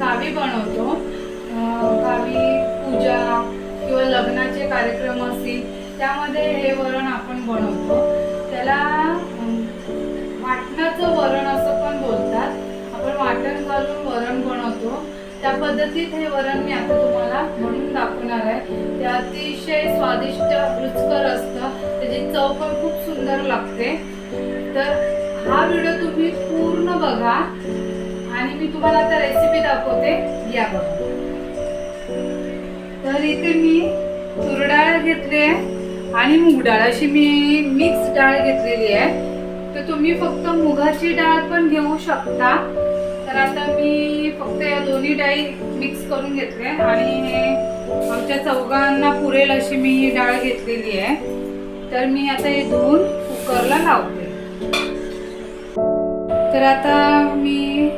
गावी बनवतो. गावी पूजा किंवा लग्नाचे कार्यक्रम असतील त्यामध्ये हे वरण आपण बनवतो. त्याला वाटणाचं वरण असं पण बोलतात. आपण वाटण घालून वरण बनवतो. त्या पद्धतीत हे वरण मी आता तुम्हाला म्हणून दाखवणार आहे. ते अतिशय स्वादिष्ट रुचकर असतं. त्याची चव पण खूप सुंदर लागते. तर हा व्हिडिओ तुम्ही पूर्ण बघा. आणि मी तुम्हाला आता रेसिपी दाखवते. या बघा. तर इथे मी तूर डाळ घेतली आहे आणि मूग डाळ. अशी मी मिक्स डाळ घेतलेली आहे. तर तुम्ही फक्त मुगाची डाळ पण घेऊ शकता. तर आता मी फक्त या दोन्ही डाळी मिक्स करून घेतले आणि हे आमच्या चौघांना पुरेल अशी मी ही डाळ घेतलेली आहे. तर मी आता हे धुवून कुकरला लावते. तर आता मी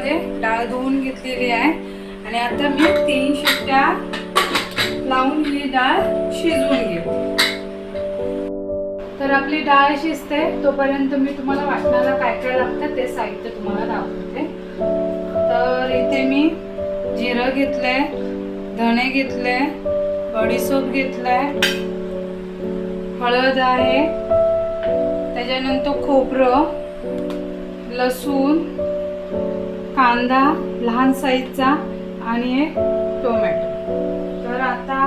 मध्ये डाळ धुवून घेतलेली आहे. आणि आता मी तीन शिट्ट्या लावून ही डाळ शिजवून घेते. तर आपली डाळ शिजते. तोपर्यंत मी तुम्हाला वाटणाला काय काय लागतं ते साहित्य तुम्हाला दाखवते. तर इथे मी जिरं घेतलंय धणे घेतले बडीसोप घेतलाय हळद आहे त्याच्यानंतर खोबरं लसूण कांदा लहान साईजचा आणि एक टोमॅटो. तर आता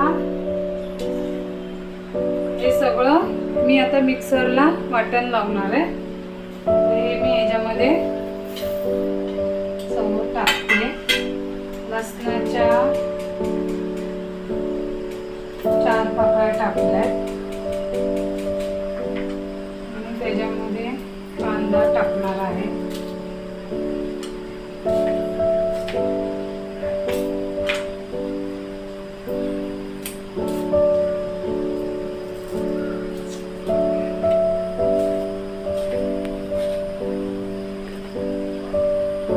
हे सगळं मी आता मिक्सरला वाटण लावणार आहे. हे मी याच्यामध्ये समोर टाकते. लसणाच्या चार पाकळ्या टाकल्या आहेत.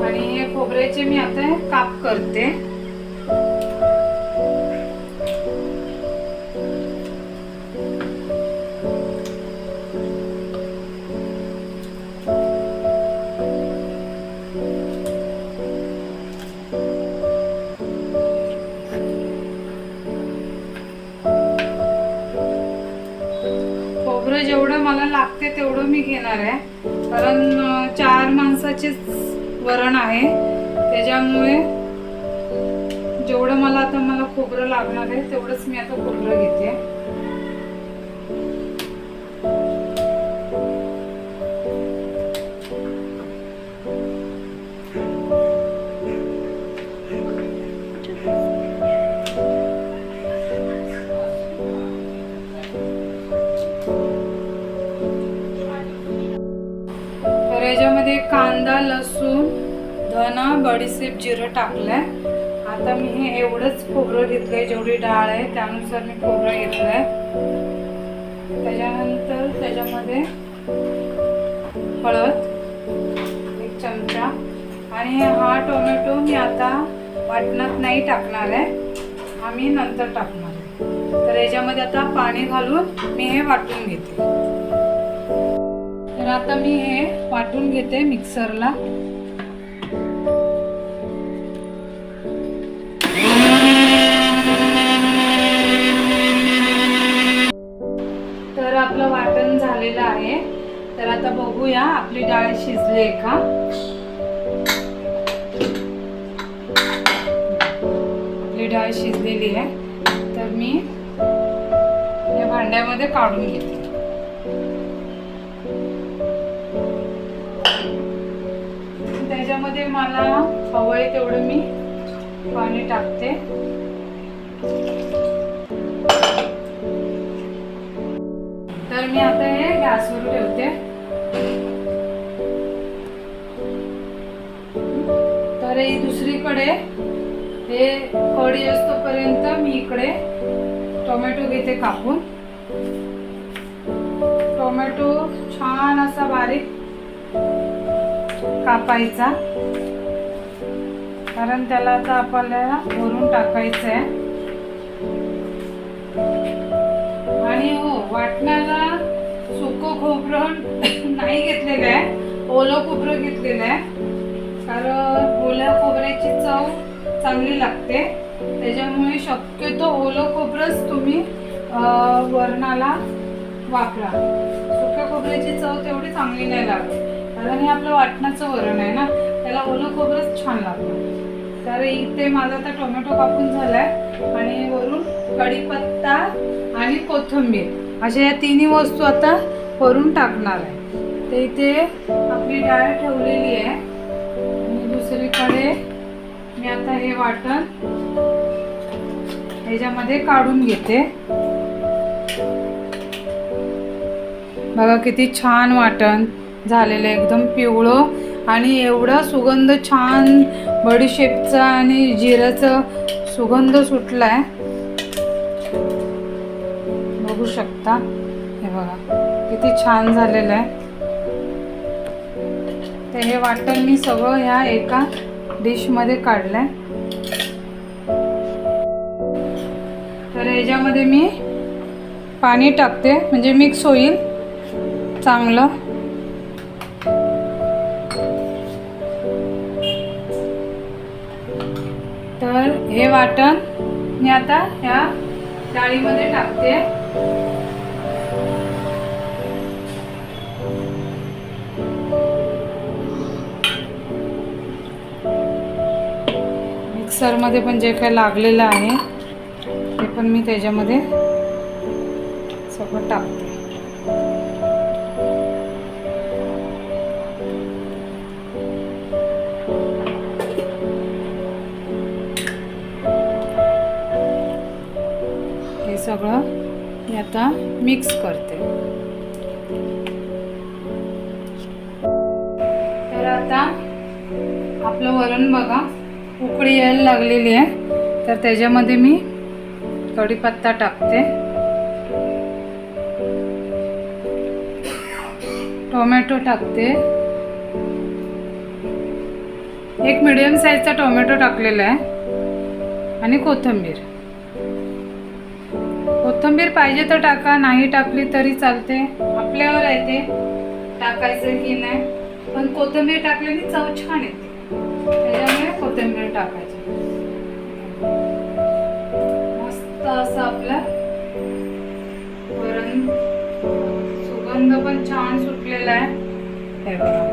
आणि हे खोबऱ्याचे मी आता काप करते. खोबरं जेवढं मला लागते तेवढं मी घेणार आहे. कारण चार माणसाचेच वरण आहे. त्याच्यामुळे जेवढं मला आता मला खोबरं लागणार आहे तेवढंच मी आता खोबरं घेते. तर याच्यामध्ये कांदा लसूण ना बडीशेप जिरं टाकलंय. आता मी हे एवढंच खोबरं घेतलंय जेवढी डाळ आहे त्यानुसार मी खोबरं घेतलंय. त्याच्यानंतर त्याच्यामध्ये हळद एक चमचा. आणि हा टोमॅटो मी आता वाटणात नाही टाकणार आहे. हा मी नंतर टाकणार आहे. तर याच्यामध्ये आता पाणी घालून मी हे वाटून घेते. तर आता मी हे वाटून घेते मिक्सरला. तर आता बघूया आपली डाळ शिजली आहे का? आपली डाळ शिजलेली आहे. तर मी या भांड्यामध्ये काढून घेते. त्याच्यामध्ये मला हवंय तेवढं मी पाणी टाकते. तर मी आता हे गॅसवर ठेवते. तर ही दुसरीकडे हे कडी असतोपर्यंत मी इकडे टोमॅटो घेते कापून. टोमॅटो छान असा बारीक कापायचा. कारण त्याला आता आपल्याला भरून टाकायचं आहे आणि हो वाटण्याला सुकं खोबरं नाही घेतलेलं आहे. ओलं खोबरं घेतलेलं आहे. याची चव चांगली लागते. त्याच्यामुळे शक्यतो ओलं खोबरंच तुम्ही वरणाला वापरा. सुक्या खोबऱ्याची चव तेवढी चांगली नाही लागत. कारण हे आपलं वाटणाचं वरण आहे ना त्याला ओलं खोबरंच छान लागतं. तर इथे माझा आता टोमॅटो कापून झालाय आणि वरून कढीपत्ता आणि कोथिंबीर अशा या तिन्ही वस्तू आता वरून टाकणार आहे. तर इथे आपली डाळ ठेवलेली आहे. आणि दुसरीकडे मी आता हे वाटण ह्याच्यामध्ये काढून घेते. बघा किती छान वाटण झालेलं आहे एकदम पिवळं आणि एवढा सुगंध छान बडीशेपचा आणि जिऱ्याचा सुगंध सुटलाय. बघू शकता. हे बघा किती छान झालेलं आहे. तर हे वाटण मी सगळं ह्या एका डिशमध्ये काढलंय. तर ह्याच्यामध्ये मी पाणी टाकते म्हणजे मिक्स होईल चांगलं. तर हे वाटण मी आता ह्या डाळीमध्ये टाकते. मिक्सरमध्ये पण जे काय लागलेलं आहे ते पण मी त्याच्यामध्ये सगळं टाकते. हे सगळं मी आता मिक्स करते. तर आता आपलं वरण बघा. उकळी यायला लागलेली आहे. तर त्याच्यामध्ये मी कढीपत्ता टाकते. टोमॅटो टाकते. एक मिडियम साईजचा टोमॅटो टाकलेला आहे. आणि कोथिंबीर. कोथिंबीर पाहिजे तर टाका नाही टाकली तरी चालते. आपल्यावर आहे ते टाकायचं की नाही. पण कोथिंबीर टाकल्याने चव छान येते. त्याच्यामुळे कोथिंबीर टाकायची. मस्त असं आपलं वरण. सुगंध पण छान सुटलेला आहे. हे बघा.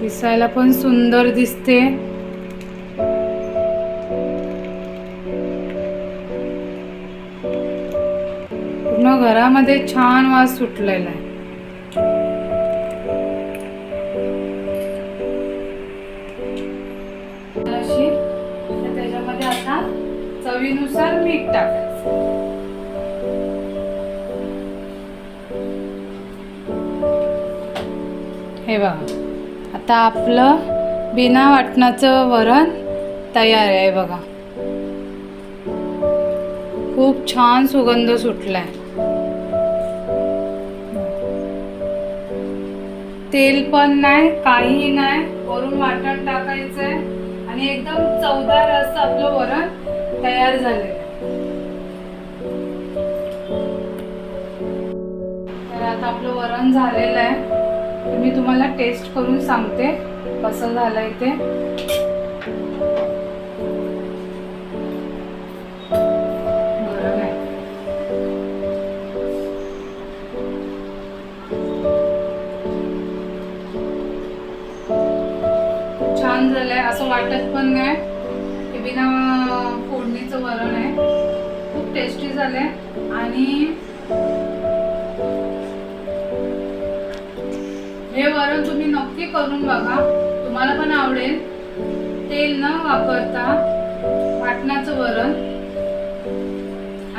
दिसायला पण सुंदर दिसते. पूर्ण घरामध्ये छान वास सुटलेला आहे. त्याच्यामध्ये आता. चवीनुसार मीठ टाकायचं. हे बघा. आता आपलं बिना वाटणाचं वरण तयार आहे बघा. खूप छान सुगंध सुटलाय. तेल पण नाही काही नाही. वरून वाटण टाकायचंय. आणि एकदम चवदार असं आपलं वरण तयार झालंय. तर आता आपलं वरण झालेलं आहे. मी तुम्हाला टेस्ट करून सांगते कसं झालंय ते. छान झालंय असं वाटत पण नाही हे बिना फोडणीचं वरण आहे. खूप टेस्टी झालंय आणि हे वरण तुम्ही नक्की करून बघा. तुम्हाला पण आवडेल. तेल न वापरता वाटणाचं वरण.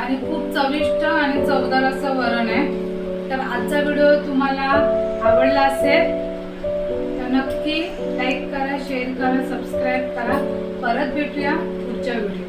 आणि खूप चविष्ट आणि चवदार असं वरण आहे. तर आजचा व्हिडिओ तुम्हाला आवडला असेल तर नक्की करा सबस्क्राईब करा. परत भेटूया पुढच्या व्हिडिओ